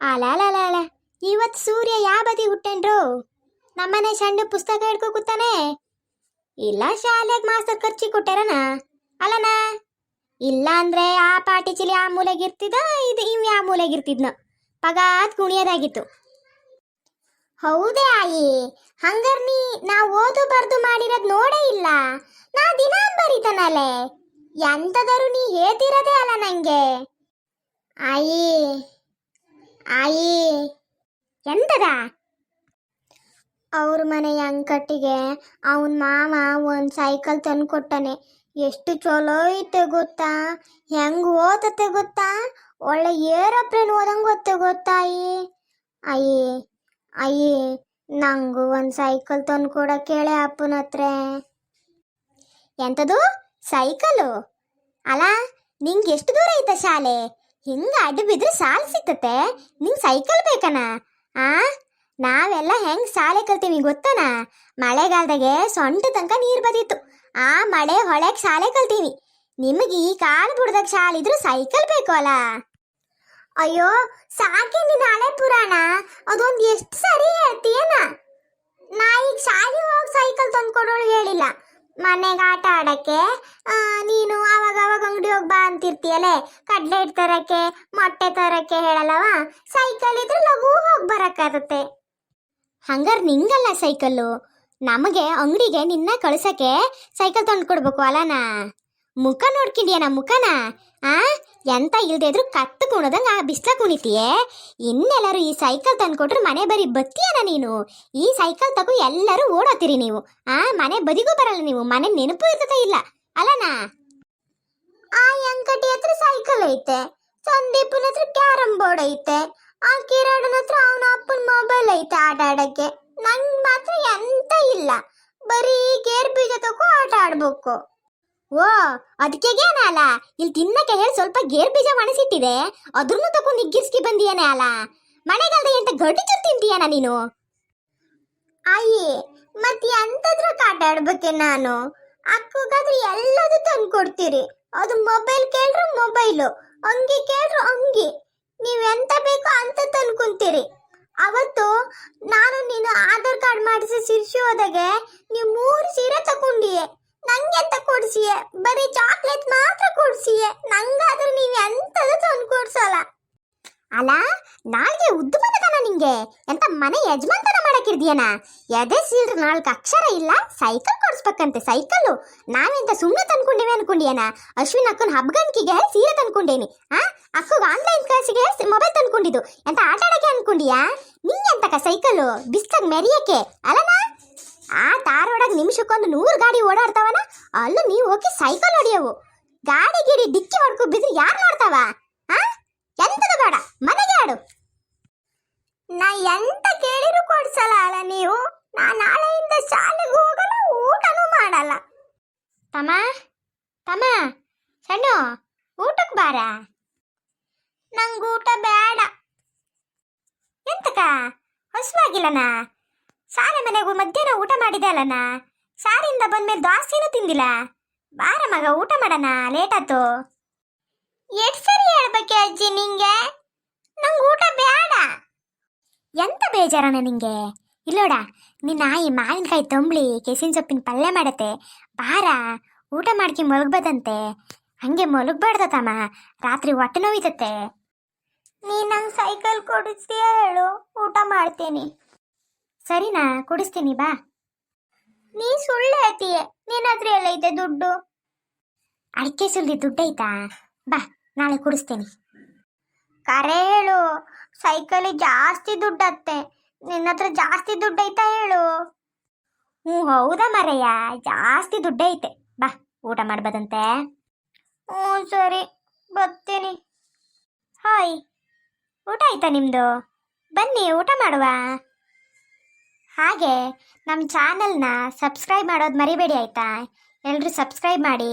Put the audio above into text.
ಅಲಾಲಲ ಇವತ್ತು ಸೂರ್ಯ ಯಾವ ಬದಿ ಹುಟ್ಟೆನ್ರು? ನಮ್ಮನೆ ಸಣ್ಣ ಪುಸ್ತಕ ಹಿಡ್ಕೊ ಕೂತಾನೆ? ಇಲ್ಲ ಶಾಲೆಗೆ ಮಾಸ್ತರ್ ಖರ್ಚಿ ಕೊಟ್ಟಾರನ? ಅಲ್ಲನ? ಇಲ್ಲ ಅಂದ್ರೆ ಆ ಪಾಟಿ ಚಿಲಿ ಆ ಮೂಲೆಗಿರ್ತಿದ ಇದು ಇವ್ ಯಾವ ಮೂಲೆಗಿರ್ತಿದ್ನ ಪಗಾತ್ ಕುಣಿಯೋದಾಗಿತ್ತು ಹೌದೇ ಆಯಿ, ಹಂಗಾರ್ ನೀ ನಾ ಓದು ಬರ್ದು ಮಾಡಿರೋದ್ ನೋಡೇ ಇಲ್ಲ. ನಾ ದಿನ ಬರೀತಾನಲೆ ಎಂತದರು ನೀ ಹೇಳ್ತಿರೋದೇ ಅಲ್ಲ ನಂಗೆ. ಆಯಿ. ಆಯಿ ಎಂತದ ಅವ್ರ ಮನೆಯ ಅಂಕಟ್ಟಿಗೆ ಅವನ ಮಾಮ ಒಂದು ಸೈಕಲ್ ತಂದು ಕೊಟ್ಟಾನೆ ಎಷ್ಟು ಚಲೋ ಐತೆ ಗೊತ್ತಾ? ಹೆಂಗ್ ಓದತ್ತೆ ಗೊತ್ತಾ? ಒಳ್ಳೆ ಏರೋಪ್ಲೇನ್ ಓದಂಗೆ ಗೊತ್ತೆ ಗೊತ್ತಾಯಿ ಅಯ್ಯೇ ಅಯ್ಯೇ ನಂಗೂ ಒಂದು ಸೈಕಲ್ ತಂದು ಕೊಡಕ್ಕೆ ಕೇಳೆ ಅಪ್ಪನ ಹತ್ರ. ಎಂತದು? ಸೈಕಲು? ಅಲ್ಲ ನಿಂಗೆ ಎಷ್ಟು ದೂರ ಐತ ಶಾಲೆ? ಹಿಂಗ ಅಡ್ಡ ಬಿದ್ರೆ ಸಾಲ ಸಿಗ್ತತೆ? ನಿಂಗೆ ಸೈಕಲ್ ಬೇಕನ? ಆ? ನಾವೆಲ್ಲ ಹೆಂಗ್ ಸಾಲೆ ಕಲ್ತೀವಿ ಗೊತ್ತನ? ಮಳೆಗಾಲದಾಗೆ ಸೊಂಟ ತನಕ ನೀರು ಬದಿತ್ತು. ಆ ಮಳೆ ಹೊಳೆಗ್ ಸಾಲೆ ಕಲ್ತೀವಿ. ನಿಮಗೆ ಈ ಕಾಲು ಬುಡ್ದಾಗ ಶಾಲೆ ಇದ್ರು ಸೈಕಲ್ ಬೇಕು ಅಲ್ಲ ಅಯ್ಯೋ ಸಾಕೆ ನಿನ್ನ ಪುರಾಣ. ಅದೊಂದು ಎಷ್ಟು ಸರಿ ಹೇಳ್ತೀಯನ ನಾ ಈಗ ಶಾಲೆ ಹೋಗಿ ಸೈಕಲ್ ತಂದ್ಕೊಡೋಳು ಹೇಳಿಲ್ಲ ಮನೆಗೆ ಆಟ ಆಡಕ್ಕೆ ನೀನು ಅವಾಗ ಅವಾಗ ಅಂಗಡಿ ಬಾ ಅಂತಿರ್ತೀಯಲ್ಲೇ ಕಡ್ಲೆ ತರಕ್ಕೆ, ಮೊಟ್ಟೆ ತರಕ್ಕೆ ಹೇಳಲ್ಲವ? ಸೈಕಲ್ ಇದ್ರೆ ಲಘು ಹೋಗಿ ಬರಕ್ಕಾಗತ್ತೆ. ಹಂಗಾರೆ ನಿಂಗಲ್ಲ ಸೈಕಲ್ಲು? ನಮಗೆ ಅಂಗಡಿಗೆ ನಿನ್ನ ಕಳ್ಸಕ್ಕೆ ಸೈಕಲ್ ತಂದು ಕೊಡ್ಬೇಕು ಅಲ್ಲನ ಮುಖ ನೋಡ್ಕೊಂಡಿಯನ ಮುಖನ? ಆ? ಎಂತ ಇಲ್ದೇ ಇದ್ರು ಕತ್ತು ಕುಣದಂಗ ಆ ಬಿಸ್ಲ ಕುಣಿತೀಯೇ? ಇನ್ನೆಲ್ಲರೂ ಈ ಸೈಕಲ್ ತಂದ್ಕೊಟ್ರೆ ಮನೆ ಬರಿ ಬತ್ತಿಯನ ನೀನು. ಈ ಸೈಕಲ್ ತಗೋ ಎಲ್ಲರೂ ಓಡೋತೀರಿ ನೀವು. ಆ, ಮನೆ ಬದಿಗೂ ಬರಲ್ಲ ನೀವು. ಮನೆ ನೆನಪು ಇರ್ತದೆ ಇಲ್ಲ. ಅಲ್ಲನಾ? ಆ ಅಂಕಟಿ ಹತ್ರ ಸೈಕಲ್ ಐತೆ. ಸಂದೀಪನ ಹತ್ರ ಕ್ಯಾರಂ ಬೋರ್ಡ್ ಐತೆ. ಆ ಕಿರಣನ ಹತ್ರ ಅವನ ಅಪ್ಪನ ಮೊಬೈಲ್ ಐತೆ ಆಟ ಆಡಕ್ಕೆ. ನಂಗ್ ಮಾತ್ರ ಎಂತ ಇಲ್ಲ. ಬರೀ ಗೇರ್ ಬೀಜ ತಗೋ ಆಟ ಆಡ್ಬೇಕು. ಓ ಅದಕ್ಕೆ ಅಲ್ಲ? ಇಲ್ಲಿ ತಿನ್ನಕ್ಕೆ ಹೇಳಿ ಸ್ವಲ್ಪ ಗೇರ್ ಬೀಜ ಒಣಸಿಟ್ಟಿದೆ. ಅದ್ರನ್ನು ತಗೊಂಡು ನಿಗ್ಗಿರ್ಸ್ಕಿ ಬಂದಿಯಾನೆ ಅಲ್ಲ? ಮಳೆಗಾಲದ ಎಂತ ಗಡ್ಡಿ ಚೂರು ತಿಂತೀಯನ ನೀನು? ಅಯ್ಯೇ, ಮತ್ತೆ ಎಂತದ್ರ ಕಾಟ ಆಡ್ಬೇಕೆ ನಾನು? ಅಕ್ಕಗಾದ್ರೆ ಎಲ್ಲದೂ ತಂದು ಕೊಡ್ತೀರಿ ಅದು ಮೊಬೈಲ್ ಕೇಳ್ರು ಮೊಬೈಲು, ಅಂಗಿ ಕೇಳ್ರು ಅಂಗಿ. ನೀವ್ ಎಂತ ಬೇಕೋ ಅಂತ ತಂದ್ಕೊಂತೀರಿ. ಅವತ್ತು ನಾನು ನೀನು ಆಧಾರ್ ಕಾರ್ಡ್ ಮಾಡಿಸಿ ಶಿರ್ಷಿ ಹೋದಾಗೆ ನೀವು ಮೂರು ಸೀರೆ ತಗೊಂಡಿಯೇ. ನಂಗೆ ಕೊಡ್ಸಿಯೆ? ಬರೀ ಚಾಕ್ಲೇಟ್ ಮಾತ್ರ ಕೊಡ್ಸಿಯೆ? ನಂಗಾದ್ರೆ ನೀವ್ ಎಂತದು ತಂದು ಕೊಡ್ಸಲ್ಲ. ಅಲ್ಲ, ನಾಳೆಗೆ ಉದ್ದ ನಿಂಗೆ. ಎಂತ ಮನೆ ಯಜಮಾನ್ತನ ಮಾಡಕ್ಕಿರ್ದಿಯನ? ಎದೆ ಸೀಳ್ರ ನಾಲ್ಕು ಅಕ್ಷರ ಇಲ್ಲ, ಸೈಕಲ್ ಕೊಡ್ಸ್ಬೇಕಂತೆ, ಸೈಕಲ್ಲು. ನಾನಿಂತ ಸುಮ್ಮನೆ ತಂದ್ಕೊಂಡಿವೆ ಅನ್ಕೊಂಡಿಯನ? ಅಶ್ವಿನ್ ಅಕ್ಕನ ಹಬ್ಬಗನ್ಕಿಗೆ ಸೀರೆ ತಂದ್ಕೊಂಡೇನಿ. ಆ, ಅಕ್ಕಗ ಆನ್ಲೈನ್ ಕ್ಲಾಸಿಗೆ ಮೊಬೈಲ್ ತಂದ್ಕೊಂಡಿದ್ದು. ಎಂತ ಆಟ ಆಡಕ್ಕೆ ಅನ್ಕೊಂಡಿಯಾ? ನಿಂಗೆಂತಕ ಸೈಕಲ್ಲು? ಬಿಸ್ಲಾಗ ಮೆರಿಯಕ್ಕೆ? ಅಲನಾ ಆ ತಾರೋಡಾಗ ನಿಮಿಷಕ್ಕೊಂದು ನೂರು ಗಾಡಿ ಓಡಾಡ್ತಾವನ? ಅಲ್ಲೂ ನೀವು ಹೋಗಿ ಸೈಕಲ್ ಹೊಡೆಯವು. ಗಾಡಿ ಗಿಡಿ ಡಿಕ್ಕಿ ಹೊಡ್ಕೊ ಬಿದ್ರೆ ಯಾರು ನೋಡ್ತಾವ? ಆ? ಎಂತದು ಬೇಡ, ಮನೆಗೆ ಆಡು. ನಾ ಎಂತ ಕೇಳಿರು ಕೊಡ್ಸಲ್ಲ ಅಲ್ಲ ನೀವು? ನಾ ನಾಳೆಯಿಂದ ಶಾಲೆಗೆ ಹೋಗಲ್ಲ ಊಟನೂ ಮಾಡಲ್ಲ. ತಮ್ಮ ತಮ್ಮ, ಸಣ್ಣ, ಊಟಕ್ಕೆ ಬಾರ? ನಂಗೆ ಊಟ ಬೇಡ. ಎಂತಕ ಹಸುವಾಗಿಲ್ಲನ? ಶಾಲೆ ಮನೆಗೂ ಮಧ್ಯಾಹ್ನ ಊಟ ಮಾಡಿದೆ ಅಲ್ಲನ? ಶಾಲೆಯಿಂದ ಬಂದ್ಮೇಲೆ ದೋಸೆನೂ ತಿಂದಿಲ್ಲ. ಬಾರ ಮಗ, ಊಟ ಮಾಡೋಣ ಲೇಟ್ ಆತು ಎಷ್ಟು ಸರಿ ಹೇಳ್ಬೇಕೆ ಅಜ್ಜಿ ನಿಂಗೆ? ನಂಗೆ ಊಟ ಬೇಡ ಎಂತ ಬೇಜಾರಣ ನಿಂಗೆ? ಇಲ್ಲೋಡ ನಿನ್ನ ನಾಯಿ ಮಾವಿನಕಾಯಿ ತಂಬ್ಳಿ, ಕೆಸಿನ ಸೊಪ್ಪಿನ ಪಲ್ಯ ಮಾಡತ್ತೆ. ಬಾರ, ಊಟ ಮಾಡ್ಕಿ ಮಲಗ್ಬದಂತೆ ಹಂಗೆ ಮಲಗ್ಬಾರ್ದ ತಮ್ಮ, ರಾತ್ರಿ ಹೊಟ್ಟೆ ನೋವಿತತ್ತೆ ನೀ ನಂಗೆ ಸೈಕಲ್ ಕೊಡಿಸ್ತೀಯ ಹೇಳು, ಊಟ ಮಾಡ್ತೀನಿ. ಸರಿನಾ, ಕೊಡಿಸ್ತೀನಿ, ಬಾ. ನೀ ಸುಳ್ಳು ಹೇಳ್ತೀಯ. ನಿನ್ನ ಹತ್ರ ಇದೆ ದುಡ್ಡು. ಅಡಿಕೆ ಸುಲ್ದಿ ದುಡ್ಡೈತಾ? ಬಾ, ನಾಳೆ ಕುಡಿಸ್ತೀನಿ. ಕರೆ ಹೇಳು, ಸೈಕಲ್ ಜಾಸ್ತಿ ದುಡ್ಡತ್ತೆ. ನಿನ್ನ ಹತ್ರ ಜಾಸ್ತಿ ದುಡ್ಡೈತಾ ಹೇಳು. ಹ್ಞೂ ಹೌದಾ ಮರಯ್ಯ, ಜಾಸ್ತಿ ದುಡ್ಡೈತೆ. ಬಾ, ಊಟ ಮಾಡ್ಬೋದಂತೆ ಹ್ಞೂ, ಸರಿ, ಬರ್ತೀನಿ. ಹಾಯ್, ಊಟ ಆಯ್ತಾ ನಿಮ್ಮದು ಬನ್ನಿ, ಊಟ ಮಾಡುವ. ಹಾಗೆ ನಮ್ಮ ಚಾನಲ್ನ ಸಬ್ಸ್ಕ್ರೈಬ್ ಮಾಡೋದು ಮರಿಬೇಡಿ ಆಯಿತಾ? ಎಲ್ಲರೂ ಸಬ್ಸ್ಕ್ರೈಬ್ ಮಾಡಿ.